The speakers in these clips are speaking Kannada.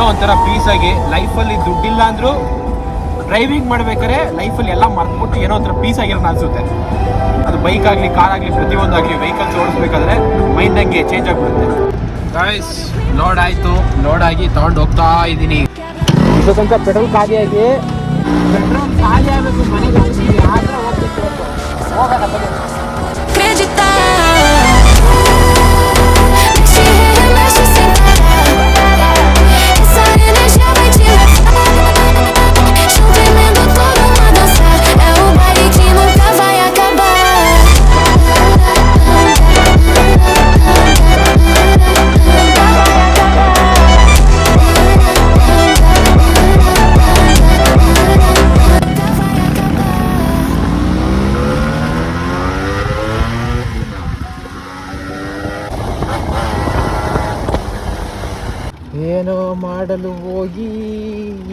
ಏನೋ ಒಂಥರ ಪೀಸ್ ಆಗಿ ಲೈಫಲ್ಲಿ ದುಡ್ಡಿಲ್ಲ ಅಂದರೂ ಡ್ರೈವಿಂಗ್ ಮಾಡ್ಬೇಕಾದ್ರೆ ಲೈಫಲ್ಲಿ ಎಲ್ಲ ಮರ್ತ್ಬಿಟ್ಟು ಏನೋ ಒಂಥರ ಪೀಸ್ ಆಗಿರೋ ಅನಿಸುತ್ತೆ. ಅದು ಬೈಕ್ ಆಗಲಿ ಕಾರ್ ಆಗಲಿ ಪ್ರತಿಯೊಂದಾಗಲಿ ವೆಹಿಕಲ್ಸ್ ಓಡಿಸ್ಬೇಕಾದ್ರೆ ಮೈಂಡ್ ಹಂಗೆ ಚೇಂಜ್ ಆಗಿಬಿಡುತ್ತೆ. ಗಾಯ್ಸ್ ಲೋಡ್ ಆಯಿತು. ಲೋಡ್ ಆಗಿ ತಗೊಂಡು ಹೋಗ್ತಾ ಇದ್ದೀನಿ ಇಷ್ಟು ತನಕ ಪೆಟ್ರೋಲ್ ಖಾಲಿಯಾಗಿ ಪೆಟ್ರೋಲ್ ಖಾಲಿ ಆಗಬೇಕು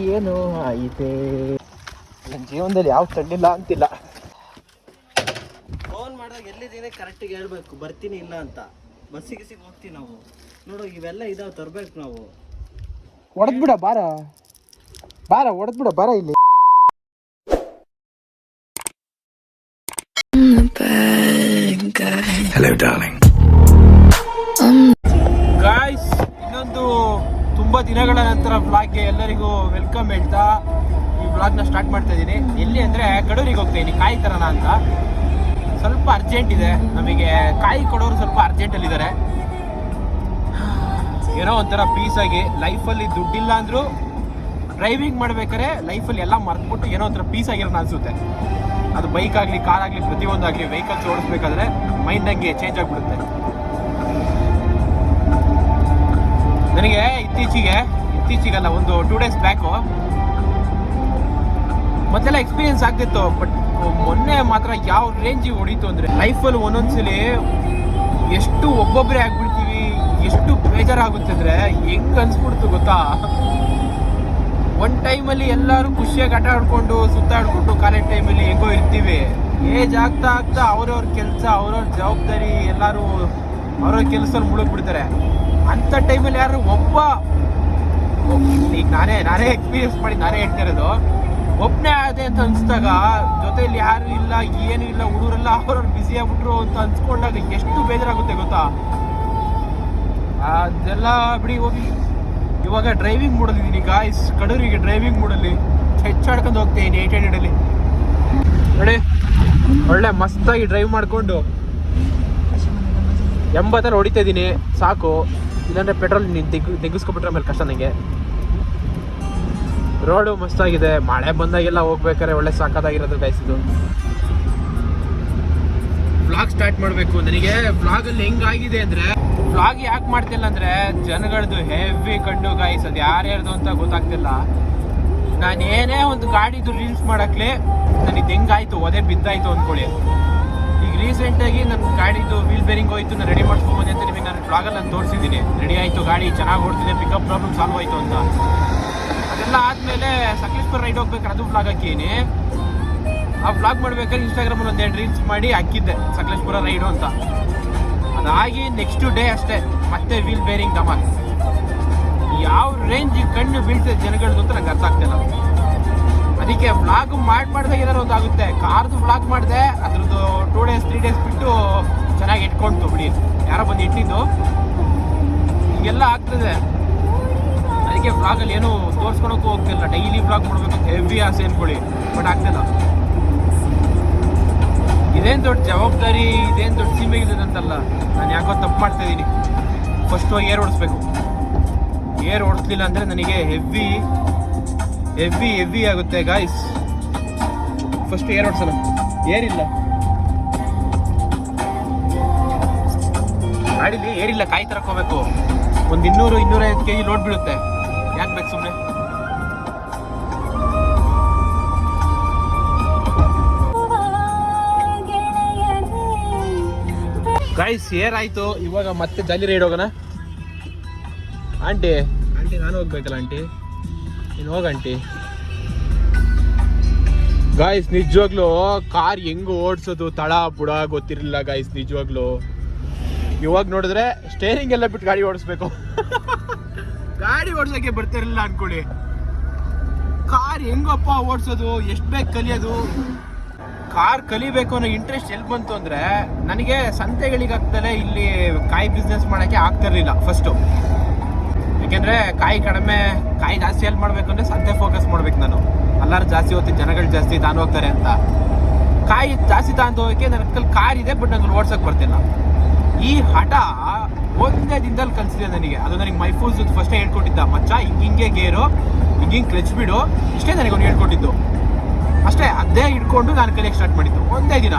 ಏನೋ ಆಯಿತೆ? ನನ್ನ ಜೀವನದಲ್ಲಿ ಯಾವ ತಂಡಿಲ್ಲ ಅಂತಿಲ್ಲ. ಫೋನ್ ಮಾಡಿದಾಗ ಎಲ್ಲಿದ್ದೀನಿ ಕರೆಕ್ಟಿಗೆ ಹೇಳ್ಬೇಕು. ಬರ್ತೀನಿ ಇಲ್ಲ ಅಂತ. ಬಸ್ಸಿಗೆ ಸಿಗಿ ಹೋಗ್ತೀವಿ ನಾವು. ನೋಡು ಇವೆಲ್ಲ ಇದಾವೆ ತರ್ಬೇಕು ನಾವು. ಹೊಡೆದ್ಬಿಡ ಬಾರ. ಬಾರ ಹೊಡೆದ್ಬಿಡ ಬಾರ ಇಲ್ಲಿ. ಗಾಯ್ಸ್ ದಿನಗಳ ನಂತರ ಬ್ಲಾಗ್ಗೆ ಎಲ್ಲರಿಗೂ ವೆಲ್ಕಮ್ ಹೇಳ್ತಾ ಈ ಬ್ಲಾಗ್ನ ಸ್ಟಾರ್ಟ್ ಮಾಡ್ತಾ ಇದ್ದೀನಿ. ಎಲ್ಲಿ ಅಂದರೆ ಕಡೂರಿಗೆ ಹೋಗ್ತಾ ಇದ್ದೀನಿ, ಕಾಯಿ ತರೋಣ ಅಂತ. ಸ್ವಲ್ಪ ಅರ್ಜೆಂಟ್ ಇದೆ. ನಮಗೆ ಕಾಯಿ ಕೊಡೋರು ಸ್ವಲ್ಪ ಅರ್ಜೆಂಟಲ್ಲಿದ್ದಾರೆ ಏನೋ ಒಂಥರ ಪೀಸಾಗಿ ಲೈಫಲ್ಲಿ ದುಡ್ಡಿಲ್ಲ ಅಂದರೂ ಡ್ರೈವಿಂಗ್ ಮಾಡ್ಬೇಕಾದ್ರೆ ಲೈಫಲ್ಲಿ ಎಲ್ಲ ಮರ್ತ್ಬಿಟ್ಟು ಏನೋ ಒಂಥರ ಪೀಸ್ ಅನಿಸುತ್ತೆ ಅನ್ಸುತ್ತೆ. ಅದು ಬೈಕ್ ಆಗಲಿ ಕಾರ್ ಆಗಲಿ ಪ್ರತಿಯೊಂದಾಗಲಿ ವೆಹಿಕಲ್ಸ್ ಓಡಿಸ್ಬೇಕಾದ್ರೆ ಮೈಂಡ್ ಹಂಗೆ ಚೇಂಜ್ ಆಗಿಬಿಡುತ್ತೆ. ನನಗೆ ಇತ್ತೀಚೆಗೆ, ಇತ್ತೀಚೆಗಲ್ಲ, ಒಂದು ಟೂ ಡೇಸ್ ಬ್ಯಾಕು ಮೊದಲೆಲ್ಲ ಎಕ್ಸ್ಪೀರಿಯನ್ಸ್ ಆಗ್ತಿತ್ತು ಬಟ್ ಮೊನ್ನೆ ಮಾತ್ರ ಯಾವ ರೇಂಜಿಗೆ ಹೊಡೀತು ಅಂದರೆ ಲೈಫಲ್ಲಿ ಒಂದೊಂದ್ಸಲಿ ಎಷ್ಟು ಒಬ್ಬೊಬ್ಬರೇ ಆಗ್ಬಿಡ್ತೀವಿ, ಎಷ್ಟು ಬೇಜಾರಾಗುತ್ತೆ ಅಂದರೆ, ಹೆಂಗ್ ಅನ್ಸ್ಬಿಡ್ತು ಗೊತ್ತಾ? ಒಂದು ಟೈಮಲ್ಲಿ ಎಲ್ಲರೂ ಖುಷಿಯಾಗಿ ಆಟ ಆಡ್ಕೊಂಡು ಸುತ್ತಾಡ್ಕೊಂಡು ಕಾಲೇಜ್ ಟೈಮಲ್ಲಿ ಹೆಂಗೋ ಇರ್ತೀವಿ. ಏಜ್ ಆಗ್ತಾ ಆಗ್ತಾ ಅವ್ರವ್ರ ಕೆಲಸ, ಅವ್ರವ್ರ ಜವಾಬ್ದಾರಿ ಎಲ್ಲರೂ ಅವ್ರವ್ರ ಕೆಲಸ ಮುಳುಗ್ಬಿಡ್ತಾರೆ. ಅಂಥ ಟೈಮಲ್ಲಿ ಯಾರು ಒಬ್ಬ ಈಗ ನಾನೇ ನಾನೇ ಎಕ್ಸ್ಪೀರಿಯನ್ಸ್ ಮಾಡಿ ನಾನೇ ಹೇಳ್ತಾ ಇರೋದು ಒಬ್ಬನೇ ಆದೆ ಅಂತ ಅನ್ಸ್ದಾಗ ಜೊತೆಯಲ್ಲಿ ಯಾರು ಇಲ್ಲ, ಏನು ಇಲ್ಲ, ಹುಡುಗರೆಲ್ಲ ಅವ್ರವ್ರು ಬ್ಯುಸಿ ಆಗ್ಬಿಟ್ರು ಅಂತ ಅನ್ಸ್ಕೊಂಡಾಗ ಎಷ್ಟು ಬೇಜಾರಾಗುತ್ತೆ ಗೊತ್ತಾ? ಅದೆಲ್ಲ ಬಿಡಿ ಹೋಗಿ. ಇವಾಗ ಡ್ರೈವಿಂಗ್ ಮೂಡಲ್ಲಿದ್ದೀನಿ ಗಾಯ್ಸ್ ಕಡೂರಿಗೆ ಡ್ರೈವಿಂಗ್ ಮೂಡಲ್ಲಿ ಹೆಚ್ಚಾಡ್ಕೊಂಡು ಹೋಗ್ತೀನಿ ಏಟ್ ಹಂಡ್ರೆಡಲ್ಲಿ ನೋಡಿ, ಒಳ್ಳೆ ಮಸ್ತಾಗಿ ಡ್ರೈವ್ ಮಾಡಿಕೊಂಡು ಎಂಬತ್ತಲ್ಲಿ ಹೊಡಿತಾ ಇದ್ದೀನಿ, ಸಾಕು. ಇಲ್ಲಾಂದ್ರೆ ಪೆಟ್ರೋಲ್ ನೀನು ತೆಗ್ಗು ತೆಗಿಸ್ಕೊಬಿಟ್ರೆ ಆಮೇಲೆ ಕಷ್ಟ ನನಗೆ ರೋಡು ಮಸ್ತಾಗಿದೆ, ಮಳೆ ಬಂದಾಗೆಲ್ಲ ಹೋಗ್ಬೇಕಾದ್ರೆ ಒಳ್ಳೆ ಸಾಕಾಗಿರೋದು ಗೈಸ್ ಇದು. ವ್ಲಾಗ್ ಸ್ಟಾರ್ಟ್ ಮಾಡಬೇಕು. ನನಗೆ ಅಲ್ಲಿ ಹೆಂಗಾಗಿದೆ ಅಂದರೆ ಬ್ಲಾಗ್ ಯಾಕೆ ಮಾಡ್ತಿಲ್ಲ ಅಂದರೆ ಜನಗಳದ್ದು ಹೆವಿ ಕಂಡು ಗಾಯ್ಸ್ ಅದು ಯಾರ್ಯಾರ್ದು ಅಂತ ಗೊತ್ತಾಗ್ತಿಲ್ಲ. ನಾನು ಏನೇ ಒಂದು ಗಾಡಿದು ರೀಲ್ಸ್ ಮಾಡಕ್ಲೆ ನನಗೆ ಹೆಂಗಾಯ್ತು, ಒದೆ ಬಿದ್ದಾಯ್ತು ಅಂದ್ಕೊಳ್ಳಿ ರೀಸೆಂಟಾಗಿ ನನ್ನ ಗಾಡಿದು ವೀಲ್ ಬೇರಿಂಗ್ ಹೋಯ್ತು ನಾನು ರೆಡಿ ಮಾಡಿಸ್ಕೊಂಬಂದೆ ಅಂತ ನಿಮಗೆ ನಾನು ಬ್ಲಾಗಲ್ಲಿ ನಾನು ತೋರಿಸಿದ್ದೀನಿ. ರೆಡಿ ಆಯಿತು, ಗಾಡಿ ಚೆನ್ನಾಗಿ ಓಡ್ತಿದೆ ಪಿಕಪ್ ಪ್ರಾಬ್ಲಮ್ ಸಾಲ್ವ್ ಆಯಿತು ಅಂತ. ಅದೆಲ್ಲ ಆದಮೇಲೆ ಸಕಲೇಶ್ಪುರ ರೈಡ್ ಹೋಗ್ಬೇಕಾದ್ರೆ ಅದು ಬ್ಲಾಗ್ ಹಾಕೀನಿ. ಆ ಬ್ಲಾಗ್ ಮಾಡ್ಬೇಕಾದ್ರೆ ಇನ್ಸ್ಟಾಗ್ರಾಮಲ್ಲಿ ಎರಡು ರೀಲ್ಸ್ ಮಾಡಿ ಹಾಕಿದ್ದೆ, ಸಕಲೇಶ್ಪುರ ರೈಡು ಅಂತ. ಅದಾಗಿ ನೆಕ್ಸ್ಟ್ ಡೇ ಅಷ್ಟೇ, ಮತ್ತೆ ವೀಲ್ ಬೇರಿಂಗ್ ಧಮಾಲ್. ಯಾವ ರೇಂಜ್ ಕಣ್ಣು ಬೀಳ್ತದೆ ಜನಗಳದ್ದು ಅಂತ ನಂಗೆ ಅರ್ಥ ಆಗ್ತಿಲ್ಲ. ಅದಕ್ಕೆ ವ್ಲಾಗ್ ಮಾಡಿ ಮಾಡಿದಾಗ ಏನಾರು ಒಂದು ಆಗುತ್ತೆ ಕಾರ್ದು ವ್ಲಾಗ್ ಮಾಡಿದೆ, ಅದ್ರದ್ದು ಟೂ ಡೇಸ್ ತ್ರೀ ಡೇಸ್ ಬಿಟ್ಟು ಚೆನ್ನಾಗಿ ಇಟ್ಕೊಂಡು ಬಿಡಿ. ಯಾರೋ ಬಂದು ಇಟ್ಟಿದ್ದು. ಹಿಂಗೆಲ್ಲ ಆಗ್ತದೆ. ಅದಕ್ಕೆ ವ್ಲಾಗಲ್ಲಿ ಏನು ತೋರಿಸ್ಕೊಳಕ್ಕೂ ಹೋಗ್ತಿಲ್ಲ. ಡೈಲಿ ವ್ಲಾಗ್ ಮಾಡಬೇಕು ಹೆವಿ ಆಸೆ ಅನ್ಕೊಳ್ಳಿ. ಬಟ್ ಆಗ್ತಿಲ್ಲ. ಇದೇನು ದೊಡ್ಡ ಜವಾಬ್ದಾರಿ, ಇದೇನು ದೊಡ್ಡ ಸೀಮೆಗಿದೆ ಅಂತಲ್ಲ ನಾನು ಯಾಕೋ ತಪ್ಪು ಮಾಡ್ತಾ ಇದ್ದೀನಿ ಫಸ್ಟ್ ಏರ್ ಓಡಿಸ್ಬೇಕು. ಏರ್ ಓಡಿಸ್ಲಿಲ್ಲ ಅಂದರೆ ನನಗೆ ಹೆವಿ ಹೆವಿ ಹೆವಿ ಆಗುತ್ತೆ ಗಾಯ್ಸ್ ಫಸ್ಟ್ ಏರ್ ಓಡಿಸೋಣ ಏರಿಲ್ಲ. ಗಾಡಿಲಿ ಏರಿಲ್ಲ, ಕಾಯಿ ತರಕ್ ಹೋಗ್ಬೇಕು. ಒಂದು ಇನ್ನೂರು ಇನ್ನೂರೈವತ್ತು ಕೆ ಜಿ ಲೋಡ್ ಬೀಳುತ್ತೆ. ಯಾಕೆ ಬೇಕು ಸುಮ್ಮನೆ ಗಾಯ್ಸ್ ಏರ್ ಆಯ್ತು. ಇವಾಗ ಮತ್ತೆ ಜಾಲಿ ರೈಡ್ ಹೋಗೋಣ. ಆಂಟಿ ಆಂಟಿ, ನಾನು ಹೋಗ್ಬೇಕಲ್ಲ, ಆಂಟಿ? ನೀನು ಹೋಗಂಟಿ ಗಾಯ್ಸ್ ನಿಜವಾಗ್ಲೂ ಕಾರ್ ಹೆಂಗ್ ಓಡಿಸೋದು, ತಳ, ಬುಡ ಗೊತ್ತಿರಲಿಲ್ಲ ಗಾಯ್ಸ್ ನಿಜವಾಗ್ಲೂ. ಇವಾಗ ನೋಡಿದ್ರೆ ಸ್ಟೇರಿಂಗ್ ಎಲ್ಲ ಬಿಟ್ಟು ಗಾಡಿ ಓಡಿಸ್ಬೇಕು. ಗಾಡಿ ಓಡಿಸೋಕೆ ಬರ್ತಿರಲಿಲ್ಲ ಅನ್ಕೊಳ್ಳಿ. ಕಾರ್ ಹೆಂಗಪ್ಪ ಓಡಿಸೋದು, ಎಷ್ಟು ಬೇಕು ಕಲಿಯೋದು? ಕಾರ್ ಕಲಿಬೇಕು ಅನ್ನೋ ಇಂಟ್ರೆಸ್ಟ್ ಎಲ್ಲಿ ಬಂತು ಅಂದ್ರೆ, ನನಗೆ ಸಂತೆಗಳಿಗಾಗ್ತಲೇ ಇಲ್ಲಿ ಕಾಯಿ ಬಿಸ್ನೆಸ್ ಮಾಡೋಕ್ಕೆ ಆಗ್ತಿರ್ಲಿಲ್ಲ ಫಸ್ಟು ಯಾಕೆಂದ್ರೆ ಕಾಯಿ ಕಡಿಮೆ ಕಾಯಿ ಜಾಸ್ತಿ ಎಲ್ಲಿ ಮಾಡ್ಬೇಕು ಅಂದ್ರೆ ಸಂತೆ ಫೋಕಸ್ ಮಾಡ್ಬೇಕು ನಾನು. ಅಲ್ಲಾರು ಜಾಸ್ತಿ ಹೋಗ್ತೀನಿ ಜನಗಳು ಜಾಸ್ತಿ ತಾನು ಹೋಗ್ತಾರೆ ಅಂತ. ಕಾಯಿ ಜಾಸ್ತಿ ತಾಂತ ಹೋಗಕ್ಕೆ ನನ್ನ ಕಲ್ಲಿ ಕಾರ್ ಇದೆ ಬಟ್ ನಂಗೆ ಓಡ್ಸಕ್ ನಾನು. ಈ ಹಠ ಒಂದೇ ದಿನದಲ್ಲಿ ಕಲಿಸಿದೆ ನನಗೆ. ಅದು ನನಗೆ ಮೈಫೂಸ್ ಫಸ್ಟೇ ಹೇಳ್ಕೊಟ್ಟಿದ್ದ. ಮಚ್ಚ, ಹಿಂಗೆ ಹಿಂಗೆ ಗೇರು, ಹಿಂಗೆ ಕ್ಲಚ್ ಬಿಡು. ಇಷ್ಟೇ ನನಗೆ ಅವ್ನು ಹೇಳ್ಕೊಟ್ಟಿದ್ದು. ಅಷ್ಟೇ, ಅದೇ ಹಿಡ್ಕೊಂಡು ನಾನು ಕಲಿಯಕ್ಕೆ ಸ್ಟಾರ್ಟ್ ಮಾಡಿದ್ದು. ಒಂದೇ ದಿನ.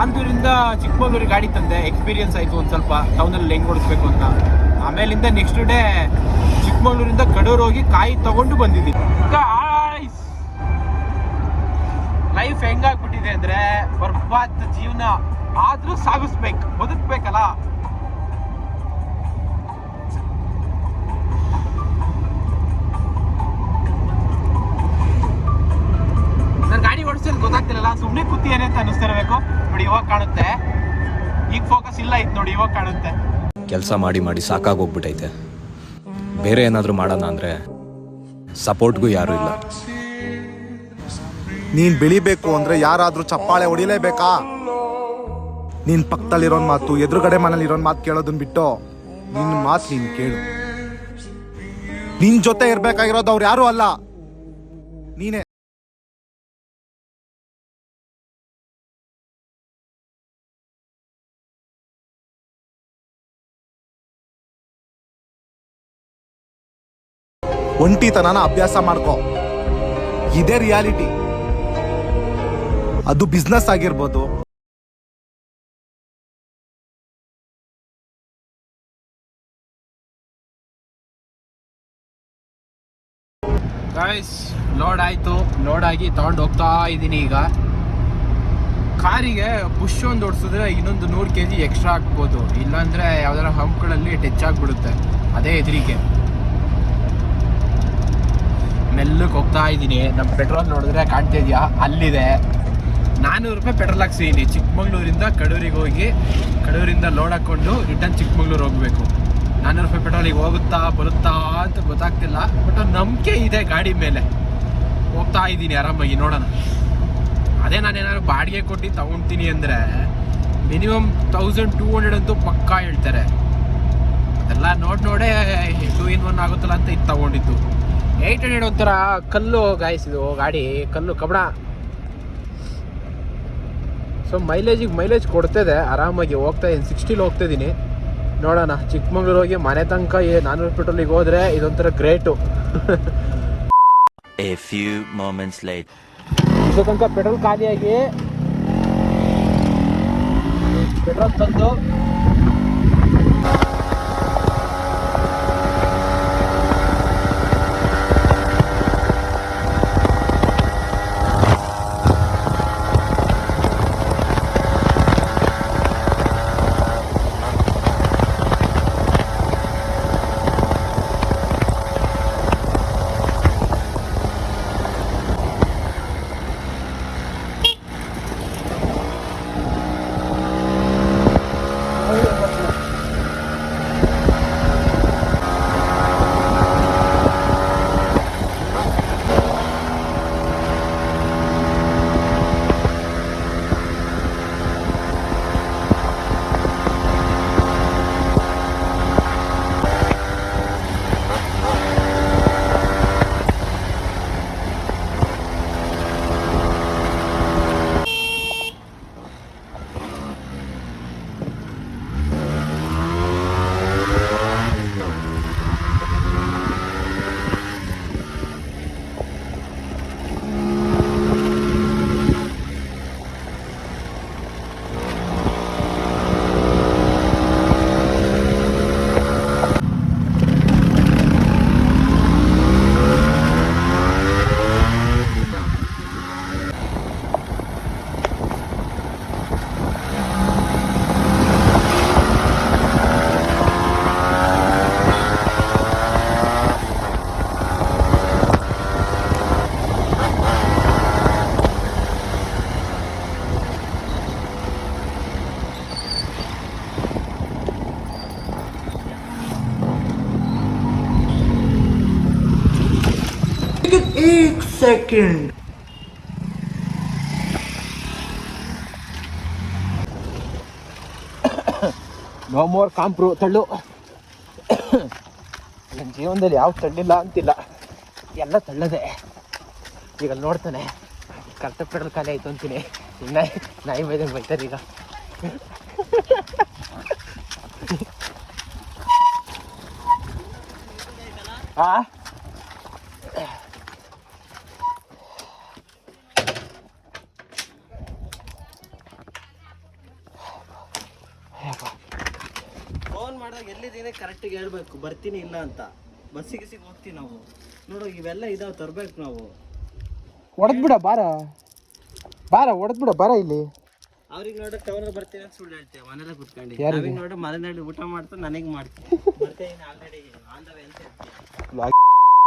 ಆಂದೂರಿಂದ ಚಿಕ್ಕಮಗಳೂರಿಗೆ ಗಾಡಿ ತಂದೆ. ಎಕ್ಸ್ಪೀರಿಯನ್ಸ್ ಆಯಿತು ಒಂದು ಸ್ವಲ್ಪ. ಟೌನಲ್ಲಿ ಹೆಂಗೆ ಓಡಿಸ್ಬೇಕು ಅಂತ. ಆಮೇಲಿಂದ ನೆಕ್ಸ್ಟ್ ಡೇ ಚಿಕ್ಕಮಗಳೂರಿಂದ ಕಡೂರು ಹೋಗಿ ಕಾಯಿ ತಗೊಂಡು ಬಂದಿದ್ದೀನಿ. ಲೈಫ್ ಹೆಂಗಾಗ್ಬಿಟ್ಟಿದೆ ಅಂದ್ರೆ ಬರ್ಬಾದ ಜೀವನ ಆದ್ರೂ ಸಾಗಿಸ್ಬೇಕು, ಬದುಕ್ಬೇಕಲ್ಲ? ನನ್ನ ಗಾಡಿ ಓಡಿಸೋದು ಗೊತ್ತಾಗ್ತಿರಲ್ಲ ಸುಮ್ಮನೆ ಕೂತಿಯೇನೆ ಅಂತ ಅನಿಸ್ತಿರ್ಬೇಕು ನೋಡಿ, ಇವಾಗ ಕಾಣುತ್ತೆ. ಈಗ ಫೋಕಸ್ ಇಲ್ಲ ಇತ್ತು ನೋಡಿ, ಇವಾಗ ಕಾಣುತ್ತೆ. ಕೆಲಸ ಮಾಡಿ ಮಾಡಿ ಸಾಕಾಗೋಗ್ಬಿಟ್ಟೈತೆ ಬೇರೆ ಏನಾದರೂ ಮಾಡೋಣ ಅಂದರೆ ಸಪೋರ್ಟ್ಗೂ ಯಾರೂ ಇಲ್ಲ. ನೀನು ಬೆಳಿಬೇಕು ಅಂದ್ರೆ ಯಾರಾದರೂ ಚಪ್ಪಾಳೆ ಹೊಡಿಲೇಬೇಕಾ? ನೀನು ಪಕ್ಕದಲ್ಲಿರೋನ್ ಮಾತು, ಎದುರುಗಡೆ ಮನೇಲಿ ಇರೋನ್ ಮಾತು ಕೇಳೋದನ್ನ ಬಿಟ್ಟು ನಿನ್ನ ಮಾತು ನೀನು ಕೇಳು. ನಿನ್ ಜೊತೆ ಇರಬೇಕಾಗಿರೋದು ಅವ್ರು ಯಾರು ಅಲ್ಲ. ನೀನೇ. ಒಂಟಿತನನ ಅಭ್ಯಾಸ ಮಾಡ್ಕೋ. ಇದೇ ರಿಯಾಲಿಟಿ ಅದು ಬಿಸ್ನೆಸ್ ಆಗಿರ್ಬೋದು. ಲೋಡ್ ಆಯಿತು. ಲೋಡ್ ಆಗಿ ತಗೊಂಡು ಹೋಗ್ತಾ ಇದ್ದೀನಿ ಈಗ. ಕಾರಿಗೆ ಪುಷ್ ಒಂದು ಓಡಿಸಿದ್ರೆ ಇನ್ನೊಂದು ನೂರು ಕೆ ಜಿ ಎಕ್ಸ್ಟ್ರಾ ಹಾಕ್ಬೋದು. ಇಲ್ಲಾಂದ್ರೆ ಯಾವ್ದಾರ ಹಂಪ್ಗಳಲ್ಲಿ ಟಚ್ ಆಗ್ಬಿಡುತ್ತೆ. ಅದೇ ಎದುರಿಗೆ ಮೆಲ್ಲಕ್ಕೆ ಹೋಗ್ತಾ ಇದ್ದೀನಿ. ನಮ್ಮ ಪೆಟ್ರೋಲ್ ನೋಡಿದ್ರೆ ಕಾಣ್ತಾ ಇದೆಯಾ? ಅಲ್ಲಿದೆ. ನಾನ್ನೂರು ರೂಪಾಯಿ ಪೆಟ್ರೋಲ್ ಹಾಕ್ಸಿದ್ದೀನಿ ಚಿಕ್ಕಮಂಗ್ಳೂರಿಂದ ಕಡೂರಿಗೆ ಹೋಗಿ ಕಡೂರಿಂದ ಲೋಡ್ ಹಾಕ್ಕೊಂಡು ರಿಟರ್ನ್ ಚಿಕ್ಕಮಗಳೂರು ಹೋಗಬೇಕು. ನಾನ್ನೂರು ರೂಪಾಯಿ ಪೆಟ್ರೋಲಿಗೆ ಹೋಗುತ್ತಾ, ಬರುತ್ತಾ ಅಂತ ಗೊತ್ತಾಗ್ತಿಲ್ಲ. ಬಟ್ ನಂಬಿಕೆ ಇದೆ ಗಾಡಿ ಮೇಲೆ. ಹೋಗ್ತಾ ಇದ್ದೀನಿ ಆರಾಮಾಗಿ ನೋಡೋಣ. ಅದೇ ನಾನು ಏನಾದ್ರು ಬಾಡಿಗೆ ಕೊಟ್ಟು ತಗೊಳ್ತೀನಿ ಅಂದರೆ ಮಿನಿಮಮ್ ತೌಸಂಡ್ ಟೂ ಹಂಡ್ರೆಡ್ ಅಂತೂ ಪಕ್ಕಾ ಹೇಳ್ತಾರೆ. ಅದೆಲ್ಲ ನೋಡಿ ನೋಡೇ ಟೂ ಇನ್ ಒನ್ ಆಗುತ್ತಲ್ಲ ಅಂತ ಇದು ತಗೊಂಡಿದ್ದು. ಏಯ್ಟ್ ಹಂಡ್ರೆಡ್ ಒಂಥರ ಕಲ್ಲು ಗಾಯಿಸಿದು ಗಾಡಿ ಕಲ್ಲು ಕಬಡ. ಸೊ ಮೈಲೇಜಿಗೆ ಮೈಲೇಜ್ ಕೊಡ್ತಿದೆ ಆರಾಮಾಗಿ ಹೋಗ್ತಾ ಇದ್ದೀನಿ ಸಿಕ್ಸ್ಟಿಲಿ ಹೋಗ್ತಾ ಇದ್ದೀನಿ ನೋಡೋಣ ಚಿಕ್ಕಮಂಗ್ಳೂರು ಹೋಗಿ ಮನೆ ತನಕ ಏ ನಾನ್ನೂರು ಪೆಟ್ರೋಲಿಗೆ ಹೋದ್ರೆ ಇದೊಂಥರ great a few moments later ಇದು ತನಕ ಪೆಟ್ರೋಲ್ ಖಾಲಿಯಾಗಿ ಪೆಟ್ರೋಲ್ ತಂದು ಏಕ್ ಸೆಕೆಂಡ್ ನೋ ಮೋರ್ ಕಾಂಪ್ರು ತಳ್ಳು. ನನ್ನ ಜೀವನದಲ್ಲಿ ಯಾವ ತಳ್ಳಿಲ್ಲ ಅಂತಿಲ್ಲ. ಎಲ್ಲ ತಳ್ಳದೆ. ಈಗ ಅಲ್ಲಿ ನೋಡ್ತಾನೆ. ಕರೆಕ್ಟ್ ಪೆಟ್ರೋಲ್ ಖಾಲಿ ಆಯ್ತು ಅಂತೀನಿ. ಇನ್ನ ನಾಯಿ ಬೈದಂಗೆ ಬೈತಾರೆ ಈಗ. ಆ ಫೋನ್ ಮಾಡಿದಾಗ ಎಲ್ಲಿದ್ದೀನಿ ಕರೆಕ್ಟಾಗಿ ಹೇಳ್ಬೇಕು ಬರ್ತೀನಿ ಇಲ್ಲ ಅಂತ. ಬಸ್ಸಿಗೆ ಸಿಗಿ ಹೋಗ್ತೀವಿ ನಾವು. ನೋಡು ಇವೆಲ್ಲ ಇದಾವೆ ತರ್ಬೇಕು ನಾವು. ಬಿಡ ಬಾರ. ಬಾರ ಬಿಡ ಬಾರ ಇಲ್ಲಿ. ಅವ್ರಿಗೆ ನೋಡ ಟೌನ್ ಬರ್ತೀನಿ ಅಂತ ಸುಳ್ಳು ಹೇಳ್ತೀವಿ ಮನೇಲೆ ಕುತ್ಕೊಂಡು? ಅವ್ರಿಗೆ ನೋಡು ಮನೆಯಲ್ಲಿ ಊಟ ಮಾಡ್ತಾ ನನಗೆ ಮಾಡ್ತೀನಿ ಬರ್ತೀನಿ ಆಲ್ರೆಡಿ ಆನ್ ದ ವೇ ಅಂತ ಹೇಳ್ತೀನಿ